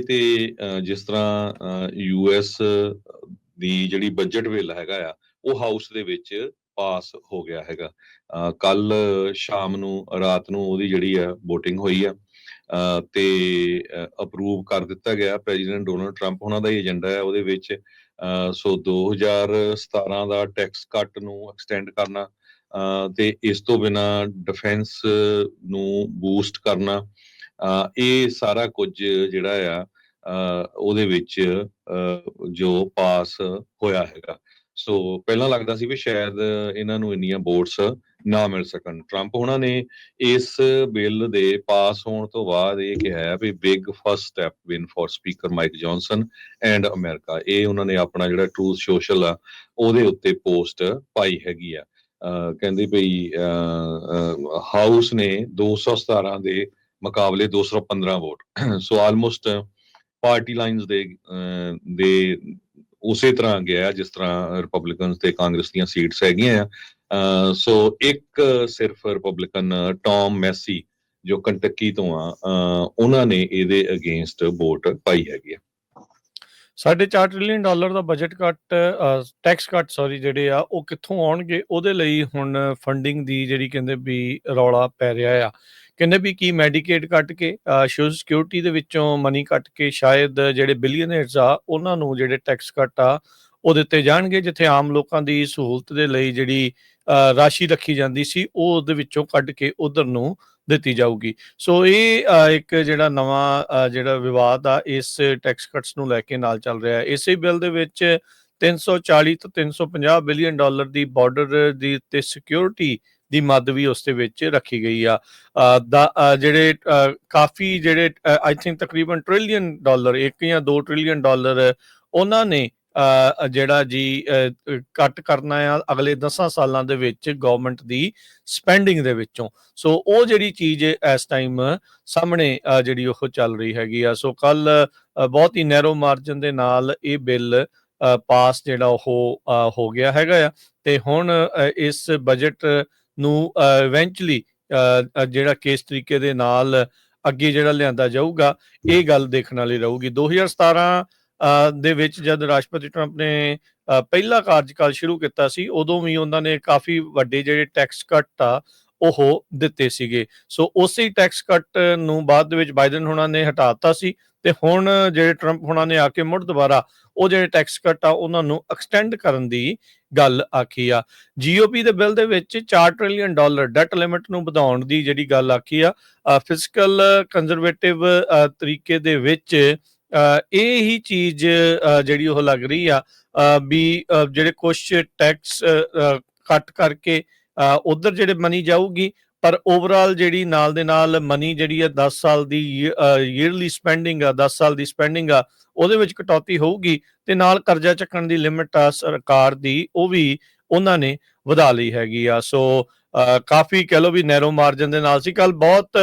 ਤੇ ਜਿਸ ਤਰ੍ਹਾਂ ਯੂਐਸ ਦੀ ਜਿਹੜੀ ਬਜਟ ਬਿੱਲ ਹੈਗਾ ਆ ਉਹ ਹਾਊਸ ਦੇ ਵਿੱਚ ਪਾਸ ਹੋ ਗਿਆ ਹੈਗਾ। ਕੱਲ ਸ਼ਾਮ ਨੂੰ ਰਾਤ ਨੂੰ ਉਹਦੀ ਜਿਹੜੀ ਆ VOTING ਹੋਈ ਆ ਤੇ ਅਪਰੂਵ ਕਰ ਦਿੱਤਾ ਗਿਆ ਪ੍ਰੈਜ਼ੀਡੈਂਟ ਡੋਨਲਡ ਟਰੰਪ ਉਹਨਾਂ ਦਾ ਹੀ ਏਜੰਡਾ ਹੈ ਉਹਦੇ ਵਿੱਚ ਅ, ਸੋ 2017 ਦਾ ਟੈਕਸ ਕੱਟ ਨੂੰ ਐਕਸਟੈਂਡ ਕਰਨਾ ਅ, ਤੇ ਇਸ ਤੋਂ ਬਿਨਾ ਡਿਫੈਂਸ ਨੂੰ ਬੂਸਟ ਕਰਨਾ ਅ, ਇਹ ਸਾਰਾ ਕੁਝ ਜਿਹੜਾ ਆ ਉਹਦੇ ਵਿੱਚ ਅ, ਜੋ ਪਾਸ ਹੋਇਆ ਹੈਗਾ। ਸੋ ਪਹਿਲਾਂ ਲੱਗਦਾ ਸੀ ਵੀ ਸ਼ਾਇਦ ਇਹਨਾਂ ਨੂੰ ਇੰਨੀਆਂ ਵੋਟਸ ਨਾ ਮਿਲ ਸਕਣ। ਟਰੰਪ ਉਹਨਾਂ ਨੇ ਇਸ ਬਿੱਲ ਦੇ ਪਾਸ ਹੋਣ ਤੋਂ ਬਾਅਦ ਇਹ ਕਿਹਾ ਵੀ big first step win for speaker Mike Johnson and America ਇਹ ਉਹਨਾਂ ਨੇ ਆਪਣਾ ਜਿਹੜਾ ਟਰੂਥ ਸੋਸ਼ਲ ਆ, ਉਹਦੇ ਉੱਤੇ ਪੋਸਟ ਪਾਈ ਹੈਗੀ ਆ। ਅਹ ਕਹਿੰਦੇ ਭਈ ਹਾਊਸ ਨੇ 217 ਦੇ ਮੁਕਾਬਲੇ 215 vote so almost party lines ਦੇ ਦੇ ਉਸੇ ਤਰ੍ਹਾਂ ਗਿਆ ਜਿਸ ਤਰ੍ਹਾਂ ਰਿਪਬਲਿਕਨਸ ਤੇ ਕਾਂਗਰਸ ਦੀਆਂ ਸੀਟਸ ਹੈਗੀਆਂ ਆ। ਸੋ ਇੱਕ ਸਿਰਫ ਰਿਪਬਲਿਕਨ ਟੌਮ ਮੈਸੀ ਜੋ ਕੰਟਕੀ ਤੋਂ ਆ ਉਹਨਾਂ ਨੇ ਇਹਦੇ ਅਗੇਂਸਟ ਵੋਟ ਪਾਈ ਹੈਗੀ ਆ। ਸਾਢੇ 4 ਟ੍ਰਿਲੀਅਨ ਡਾਲਰ ਦਾ budget cut tax cut sorry ਜਿਹੜੇ ਆ, ਉਹ ਕਿੱਥੋਂ ਆਉਣਗੇ? ਉਹਦੇ ਲਈ ਹੁਣ ਫੰਡਿੰਗ ਦੀ ਜਿਹੜੀ ਕਹਿੰਦੇ ਵੀ ਰੌਲਾ ਪੈ ਰਿਹਾ ਆ। ਕਹਿੰਦੇ ਵੀ ਕੀ ਮੈਡੀਕੇਡ ਕੱਟ ਕੇ ਸੋਸ਼ਲ ਸਿਕਿਉਰਿਟੀ ਦੇ ਵਿੱਚੋਂ ਮਨੀ ਕੱਟ ਕੇ ਸ਼ਾਇਦ ਜਿਹੜੇ ਬਿਲੀਅਨਰਸ ਆ, ਉਹਨਾਂ ਨੂੰ ਜਿਹੜੇ ਟੈਕਸ ਕੱਟ ਆ, ਉਹ ਦਿੱਤੇ ਜਾਣਗੇ, ਜਿੱਥੇ ਆਮ ਲੋਕਾਂ ਦੀ ਸਹੂਲਤ ਦੇ ਲਈ ਜਿਹੜੀ ਰਾਸ਼ੀ ਰੱਖੀ ਜਾਂਦੀ ਸੀ, ਉਹ ਉਹਦੇ ਵਿੱਚੋਂ ਕੱਢ ਕੇ ਉਧਰ ਨੂੰ ਦਿੱਤੀ ਜਾਊਗੀ। ਸੋ ਇਹ ਇੱਕ ਜਿਹੜਾ ਨਵਾਂ ਜਿਹੜਾ ਵਿਵਾਦ ਆ, ਇਸ ਟੈਕਸ ਕੱਟਸ ਨੂੰ ਲੈ ਕੇ ਨਾਲ ਚੱਲ ਰਿਹਾ ਹੈ। ਇਸੇ ਬਿੱਲ ਦੇ ਵਿੱਚ 340 ਤੋਂ 350 ਬਿਲੀਅਨ ਡਾਲਰ ਦੀ ਬਾਰਡਰ ਦੀ ਤੇ ਸਿਕਿਉਰਿਟੀ ਦੀ ਮੱਦ ਵੀ ਉਸ ਦੇ ਵਿੱਚ ਰੱਖੀ ਗਈ ਆ। ਦਾ ਜਿਹੜੇ ਕਾਫੀ ਜਿਹੜੇ ਆਈ ਥਿੰਕ ਤਕਰੀਬਨ ਟ੍ਰਿਲੀਅਨ ਡਾਲਰ 1 ਜਾਂ 2 ਟ੍ਰਿਲੀਅਨ ਡਾਲਰ ਉਹਨਾਂ ਨੇ ਜਿਹੜਾ ਜੀ ਕੱਟ ਕਰਨਾ ਆ ਅਗਲੇ 10 ਸਾਲਾਂ ਦੇ ਵਿੱਚ ਗਵਰਨਮੈਂਟ ਦੀ ਸਪੈਂਡਿੰਗ ਦੇ ਵਿੱਚੋਂ। ਸੋ ਉਹ ਜਿਹੜੀ ਚੀਜ਼ ਇਸ ਟਾਈਮ ਸਾਹਮਣੇ ਜਿਹੜੀ ਉਹ ਚੱਲ ਰਹੀ ਹੈਗੀ ਆ। ਸੋ ਕੱਲ ਬਹੁਤ ਹੀ ਨੈਰੋ ਮਾਰਜਨ ਦੇ ਨਾਲ ਇਹ ਬਿੱਲ ਪਾਸ ਜਿਹੜਾ ਉਹ ਹੋ ਗਿਆ ਹੈਗਾ ਆ। ਤੇ ਹੁਣ ਇਸ ਬਜਟ ਨੂੰ ਇਵੈਂਚੁਅਲੀ ਜਿਹੜਾ ਕਿਸ ਤਰੀਕੇ ਦੇ ਨਾਲ ਅੱਗੇ ਜਿਹੜਾ ਲਿਆਂਦਾ ਜਾਊਗਾ ਇਹ ਗੱਲ ਦੇਖਣ ਵਾਲੀ ਰਹੂਗੀ। 2017 ਅ, ਦੇ ਵਿੱਚ ਜਦ ਰਾਸ਼ਟਰਪਤੀ ਟਰੰਪ ਨੇ ਅ, ਪਹਿਲਾ ਕਾਰਜਕਾਲ ਸ਼ੁਰੂ ਕੀਤਾ ਸੀ ਉਦੋਂ ਵੀ ਉਹਨਾਂ ਨੇ ਕਾਫੀ ਵੱਡੇ ਜਿਹੜੇ ਟੈਕਸ ਕੱਟ ਆ ਉਹ ਦਿੱਤੇ ਸੀਗੇ। ਸੋ ਉਸੇ ਟੈਕਸ ਕੱਟ ਨੂੰ ਬਾਅਦ ਦੇ ਵਿੱਚ ਬਾਈਡਨ ਹੁਣਾਂ ਨੇ ਹਟਾਤਾ ਸੀ। ਤੇ ਹੁਣ ਜਿਹੜੇ ਟਰੰਪ ਹੁਣਾਂ ਨੇ ਆ ਕੇ ਮੁੜ ਦੁਬਾਰਾ ਉਹ ਜਿਹੜੇ ਟੈਕਸ ਕੱਟ ਆ ਉਹਨਾਂ ਨੂੰ ਐਕਸਟੈਂਡ ਕਰਨ ਦੀ ਗੱਲ ਆਖੀ ਆ। ਜੀਓਪੀ ਦੇ ਬਿੱਲ ਦੇ ਵਿੱਚ 4 ਟ੍ਰਿਲੀਅਨ ਡਾਲਰ ਡੈਟ ਲਿਮਿਟ ਨੂੰ ਵਧਾਉਣ ਦੀ ਜਿਹੜੀ ਗੱਲ ਆਖੀ ਆ ਫਿਸਕਲ ਕੰਜ਼ਰਵੇਟਿਵ ਤਰੀਕੇ ਦੇ ਵਿੱਚ ਅ, ਇਹ ਹੀ ਚੀਜ਼ ਜਿਹੜੀ ਉਹ ਲੱਗ ਰਹੀ ਆ ਵੀ ਜਿਹੜੇ ਕੁਝ ਟੈਕਸ ਕੱਟ ਕਰਕੇ ਉਧਰ ਜਿਹੜੇ ਮਨੀ ਜਾਊਗੀ ਪਰ ਓਵਰਆਲ ਜਿਹੜੀ ਨਾਲ ਦੇ ਨਾਲ ਮਨੀ ਜਿਹੜੀ ਆ 10 ਸਾਲ ਦੀ ਈਅਰਲੀ ਸਪੈਂਡਿੰਗ ਆ 10 ਸਾਲ ਦੀ ਸਪੈਂਡਿੰਗ ਆ, ਉਹਦੇ ਵਿੱਚ ਕਟੌਤੀ ਹੋਊਗੀ ਤੇ ਨਾਲ ਕਰਜ਼ਾ ਚੱਕਣ ਦੀ ਲਿਮਿਟ ਆ ਸਰਕਾਰ ਦੀ, ਉਹ ਵੀ ਉਹਨਾਂ ਨੇ ਵਧਾ ਲਈ ਹੈਗੀ ਆ। ਸੋ ਕਾਫੀ ਕਹਿ ਲੋ ਵੀ ਨੈਰੋ ਮਾਰਜਨ ਦੇ ਨਾਲ ਸੀ। ਕੱਲ ਬਹੁਤ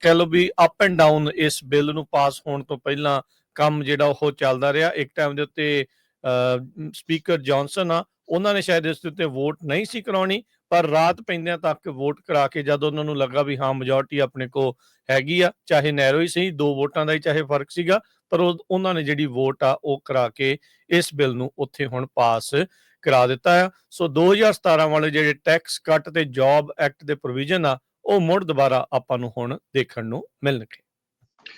ਕਹਿ ਲੋ ਵੀ ਅਪ ਐਂਡ ਡਾਊਨ ਇਸ ਬਿੱਲ ਨੂੰ ਪਾਸ ਹੋਣ ਤੋਂ ਪਹਿਲਾਂ ਕੰਮ ਜਿਹੜਾ ਉਹ ਚੱਲਦਾ ਰਿਹਾ। ਇੱਕ ਟਾਈਮ ਦੇ ਉੱਤੇ ਸਪੀਕਰ ਜੌਨਸਨ ਆ ਉਹਨਾਂ ਨੇ ਸ਼ਾਇਦ ਇਸ ਦੇ ਉੱਤੇ ਵੋਟ ਨਹੀਂ ਸੀ ਕਰਾਉਣੀ, ਪਰ ਰਾਤ ਪੈਂਦਿਆਂ ਤੱਕ ਵੋਟ ਕਰਾ ਕੇ ਜਦ ਉਹਨਾਂ ਨੂੰ ਲੱਗਾ ਵੀ ਹਾਂ ਮੈਜੋਰਟੀ ਆਪਣੇ ਕੋ ਹੈਗੀ ਆ, ਚਾਹੇ ਨੈਰੋ ਹੀ ਸਹੀ, ਦੋ ਵੋਟਾਂ ਦਾ ਹੀ ਚਾਹੇ ਫ਼ਰਕ ਸੀਗਾ, ਪਰ ਉਹ- ਉਹਨਾਂ ਨੇ ਜਿਹੜੀ ਵੋਟ ਆ ਉਹ ਕਰਾ ਕੇ ਇਸ ਬਿੱਲ ਨੂੰ ਉੱਥੇ ਹੁਣ ਪਾਸ ਕਰਾ ਦਿੱਤਾ ਆ। ਸੋ 2017 ਵਾਲੇ ਜਿਹੜੇ ਟੈਕਸ ਕੱਟ ਤੇ ਜੌਬ ਐਕਟ ਦੇ ਪ੍ਰੋਵੀਜ਼ਨ ਆ, ਉਹ ਮੁੜ ਦੁਬਾਰਾ ਆਪਾਂ ਨੂੰ ਹੁਣ ਦੇਖਣ ਨੂੰ ਮਿਲਣਗੇ।